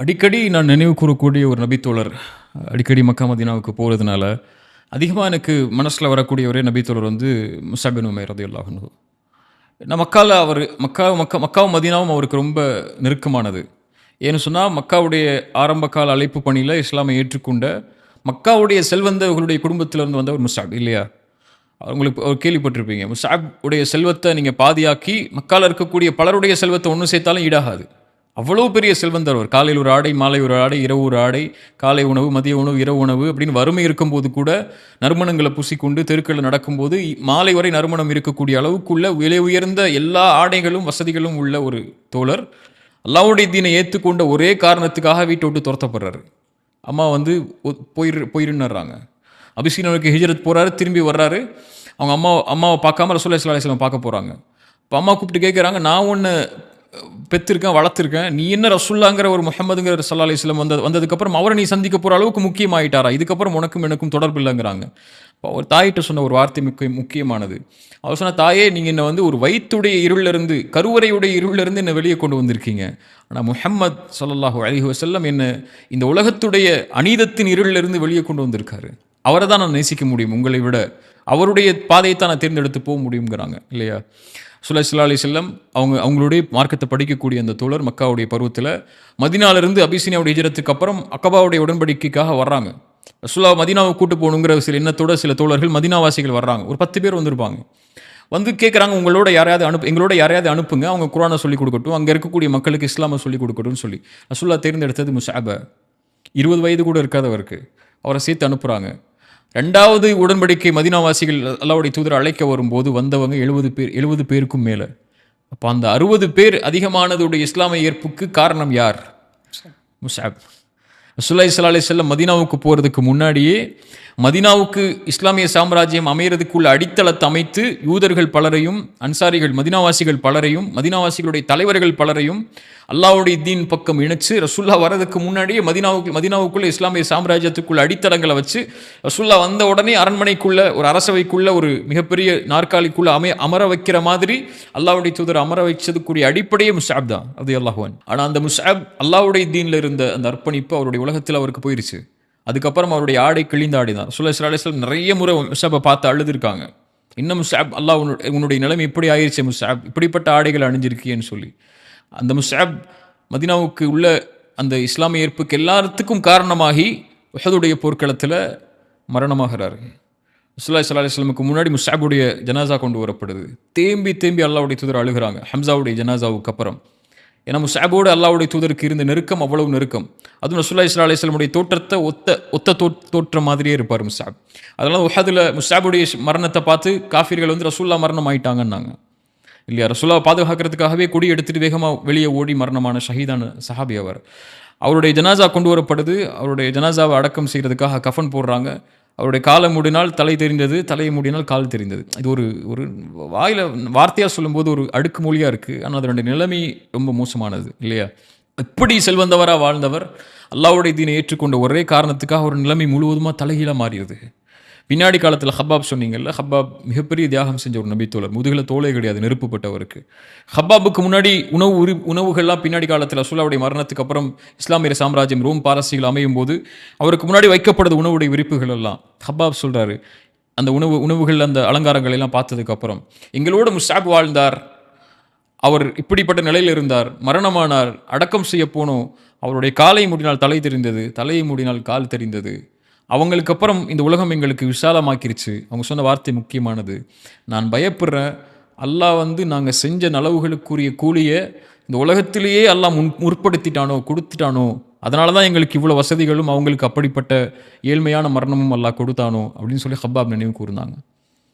அடிக்கடி நான் நினைவு கூறக்கூடிய ஒரு நபித்தோழர் அடிக்கடி மக்கா மதீனாவுக்கு போகிறதுனால அதிகமாக எனக்கு மனசில் வரக்கூடிய ஒரே நபித்தோழர் வந்து முசாபின் உமேர் அது அல்லாஹனு நான் மக்காவில் அவர் மக்கா மக்கா மக்காவும் மதீனாவும் அவருக்கு ரொம்ப நெருக்கமானது. ஏன்னு சொன்னால் மக்காவுடைய ஆரம்ப கால அழைப்பு பணியில் இஸ்லாமை ஏற்றுக்கொண்ட மக்காவுடைய செல்வந்தவர்களுடைய குடும்பத்திலிருந்து வந்த ஒரு முசாப் இல்லையா? அவங்களுக்கு ஒரு கேள்விப்பட்டிருப்பீங்க முசாப் உடைய செல்வத்தை நீங்கள் பாதியாக்கி மக்காவில் இருக்கக்கூடிய பலருடைய செல்வத்தை ஒன்று சேர்த்தாலும் ஈடாகாது. அவ்வளோ பெரிய செல்வந்தர் அவர். காலையில் ஒரு ஆடை மாலை ஒரு ஆடை இரவு ஒரு ஆடை காலை உணவு மதிய உணவு இரவு உணவு அப்படின்னு வறுமை இருக்கும்போது கூட நறுமணங்களை பூசிக்கொண்டு தெருக்களில் நடக்கும்போது மாலை வரை நறுமணம் இருக்கக்கூடிய அளவுக்குள்ள விலை உயர்ந்த எல்லா ஆடைகளும் வசதிகளும் உள்ள ஒரு தோழர். அல்லாவுடைய தீனை ஏற்றுக்கொண்ட ஒரே காரணத்துக்காக வீட்டை விட்டு துரத்தப்படுறாரு. அம்மா வந்து போயிரு போயிருன்னுறாங்க. அபிசீனனுக்கு ஹிஜரத் போகிறாரு திரும்பி வர்றாரு. அவங்க அம்மா அம்மாவை பார்க்காம ரசூல்லா ஸல்லல்லாஹு பார்க்க போகிறாங்க இப்போ அம்மா கூப்பிட்டு கேட்குறாங்க நான் ஒன்று பெற்றிருக்கேன் வளர்த்துருக்கேன். நீ என்ன ரசுல்லாங்கிற ஒரு முகமதுங்கிற சல்லா அலிஸ்லம் வந்தது வந்ததுக்கப்புறம் அவரை நீ சந்திக்க போகிற அளவுக்கு முக்கியமாயிட்டாரா? இதுக்கப்புறம் உனக்கும் எனக்கும் தொடர்பு இல்லைங்கிறாங்க. இப்போ ஒரு தாயிட்ட சொன்ன ஒரு வார்த்தை முக்கிய முக்கியமானது. அவர் சொன்ன தாயே நீங்கள் என்னை வந்து ஒரு வயிற்றுடைய இருளிலிருந்து கருவறையுடைய இருளிலிருந்து என்னை வெளியே கொண்டு வந்திருக்கீங்க. ஆனால் முஹம்மத் சல்லாஹூ அலிஹி வசல்லம் என்ன இந்த உலகத்துடைய அநீதத்தின் இருளிலிருந்து வெளியே கொண்டு வந்திருக்காரு. அவரை தான் நான் நேசிக்க முடியும். உங்களை விட அவருடைய பாதையை தான் நான் தேர்ந்தெடுத்து போக முடியுங்கிறாங்க இல்லையா? சுல்லா அலி செல்லம் அவங்க அவங்களுடைய மார்க்கத்தை படிக்கக்கூடிய அந்த தோழர் மக்காவுடைய பருவத்தில் மதினாலிருந்து அபிசீனியாவுடைய ஹிஜரத்துக்கு அப்புறம் அக்கபாவுடைய உடன்படிக்கைக்காக வர்றாங்க. ரசுல்லா மதினாவை கூட்டு போகணுங்கிற சில எண்ணத்தோட சில தோழர்கள் மதினாவாசிகள் வர்றாங்க. ஒரு பத்து பேர் வந்திருப்பாங்க. வந்து கேட்குறாங்க உங்களோட யாரையாவது அனுப்பு எங்களோட யாரையாவது அனுப்புங்க அவங்க குரானை சொல்லிக் கொடுக்கட்டும் அங்கே இருக்கக்கூடிய மக்களுக்கு இஸ்லாமை சொல்லிக் கொடுக்கட்டும்னு சொல்லி. ரசுல்லா தேர்ந்தெடுத்தது முசாப இருபது வயது கூட இருக்காதவருக்கு. அவரை சேர்த்து அனுப்புகிறாங்க ரெண்டாவது உடன்படிக்கை மதினாவாசிகள் அல்லாவுடைய தூதர் அழைக்க வரும்போது வந்தவங்க எழுபது பேர் எழுபது பேருக்கும் மேலே. அப்போ அந்த அறுபது பேர் அதிகமானதுடைய இஸ்லாமிய ஏற்புக்கு காரணம் யார்? முசாப். ரசுல்லா இஸ்லா அலி செல்லம் மதினாவுக்கு போகிறதுக்கு முன்னாடியே மதினாவுக்கு இஸ்லாமிய சாம்ராஜ்யம் அமையறதுக்குள்ள அடித்தளத்தை அமைத்து யூதர்கள் பலரையும் அன்சாரிகள் மதினாவாசிகள் பலரையும் மதினாவாசிகளுடைய தலைவர்கள் பலரையும் அல்லாவுடைய தீன் பக்கம் இணைச்சு ரசுல்லா வரதுக்கு முன்னாடியே மதினாவுக்கு மதினாவுக்குள்ள இஸ்லாமிய சாம்ராஜ்யத்துக்குள்ள அடித்தளங்களை வச்சு ரசுல்லா வந்த உடனே அரண்மனைக்குள்ள ஒரு அரசவைக்குள்ள ஒரு மிகப்பெரிய நாற்காலிக்குள்ள அமை அமர வைக்கிற மாதிரி அல்லாவுடைய தூதர் அமர வைச்சதுக்குரிய அடிப்படையே முசாப் தான் அது அல்லாஹுவன் ஆனால் அந்த முசாப் அல்லாவுடைய தீனில் இருந்த அந்த அர்ப்பணிப்பு அவருடைய உலகத்தில் அவருக்கு போயிருச்சு. அதுக்கப்புறம் அவருடைய ஆடை கிழிந்த ஆடை தான். சுல்லா அலிஸ்லாம் நிறைய முறை முஷாப்பை பார்த்து அழுதுருக்காங்க. இன்னும் முஸ்ஆப் அல்லாஹ் உன்னு- உன்னுடைய நிலைமை இப்படி ஆயிருச்சு முஷாப் இப்படிப்பட்ட ஆடைகள் அணிஞ்சிருக்கேன்னு சொல்லி. அந்த முசாப் மதினாவுக்கு உள்ள அந்த இஸ்லாமிய ஏற்புக்கு எல்லாத்துக்கும் காரணமாகி உஹதுடைய போர்க்களத்தில் மரணமாகிறாரு. சுல்லா ஸல்லல்லாஹு அலைஹி முன்னாடி முஷாபுடைய ஜனாசா கொண்டு வரப்படுது. தேம்பி தேம்பி அல்லாவுடைய தூதர் அழுகுறாங்க. ஹம்சாவுடைய ஜனாசாவுக்கு அப்புறம். ஏன்னா முசாபோடு அல்லாவுடைய தூதருக்கு இருந்த நெருக்கம் அவ்வளவு நெருக்கம். அதுவும் ரசூலுல்லாஹி இஸ்லா அலிஸ்லமுடைய தோற்றத்தை ஒத்த ஒத்த தோ தோற்றம் மாதிரியே இருப்பார் முசாப். அதனால் உஹதில் முசாபுடைய மரணத்தை பார்த்து காஃபிர்கள் வந்து ரசூல்லா மரணம் ஆயிட்டாங்கன்னாங்க. இல்லையா? ரசூலாவை பாதுகாக்கிறதுக்காகவே கொடி எடுத்துட்டு வேகமாக வெளியே ஓடி மரணமான ஷஹீதான சஹாபி அவர். அவருடைய ஜனாசா கொண்டு வரப்படுது. அவருடைய ஜனாசாவை அடக்கம் செய்கிறதுக்காக கஃபன் போடுறாங்க. அவருடைய காலை மூடினால் தலை தெரிந்தது தலையை மூடினால் கால் தெரிந்தது. இது ஒரு ஒரு வாயில் வார்த்தையாக சொல்லும்போது ஒரு அடுக்கு மொழியாக இருக்குது ஆனால் அதனுடைய நிலைமை ரொம்ப மோசமானது இல்லையா? எப்படி செல்வந்தவராக வாழ்ந்தவர்? அல்லாவுடைய தீனை ஏற்றுக்கொண்ட ஒரே காரணத்துக்காக ஒரு நிலைமை முழுவதுமாக தலைகீழாக மாறியது. பின்னாடி காலத்தில் ஹப்பாப் சொன்னீங்கல்ல ஹப்பாப் மிகப்பெரிய தியாகம் செஞ்ச ஒரு நபித்தோழர். முதுகில் தோலை கிடையாது நெருப்புப்பட்டவருக்கு. ஹப்பாபுக்கு முன்னாடி உணவு உரி உணவுகள்லாம் பின்னாடி காலத்தில் ரசூலாவுடைய மரணத்துக்கு அப்புறம் இஸ்லாமிய சாம்ராஜ்யம் ரோம் பாரசீகள் அமையும் போது அவருக்கு முன்னாடி வைக்கப்படுது உணவுடைய விரிப்புகள் எல்லாம். ஹப்பாப் சொல்கிறாரு அந்த உணவு உணவுகள் அந்த அலங்காரங்கள் எல்லாம் பார்த்ததுக்கப்புறம் எங்களோட முஸ்டாப் வாழ்ந்தார். அவர் இப்படிப்பட்ட நிலையில் இருந்தார் மரணமானார் அடக்கம் செய்ய போனோம். அவருடைய காலை மூடினால் தலை தெரிந்தது தலையை மூடினால் கால் தெரிந்தது. அவங்களுக்கு அப்புறம் இந்த உலகம் எங்களுக்கு விசாலமாக்கிருச்சு. அவங்க சொன்ன வார்த்தை முக்கியமானது. நான் பயப்படுறேன். அல்லாஹ் வந்து நாங்கள் செஞ்ச நலவுகளுக்குரிய கூலியை இந்த உலகத்திலேயே அல்லாஹ் முன் முற்படுத்திட்டானோ கொடுத்துட்டானோ அதனால தான் எங்களுக்கு இவ்வளோ வசதிகளும் அவங்களுக்கு அப்படிப்பட்ட ஏழ்மையான மரணமும் அல்லாஹ் கொடுத்தானோ அப்படின்னு சொல்லி ஹப்பாப் நினைவு கூர்ந்தாங்க.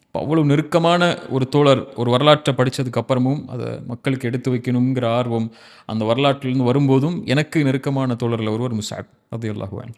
இப்போ அவ்வளோ நெருக்கமான ஒரு தோழர் ஒரு வரலாற்றை படித்ததுக்கு அப்புறமும் அதை மக்களுக்கு எடுத்து வைக்கணுங்கிற ஆர்வம் அந்த வரலாற்றிலிருந்து வரும்போதும் எனக்கு நெருக்கமான தோழரில் ஒருவர் முசாக் அது எல்லாகுவேன்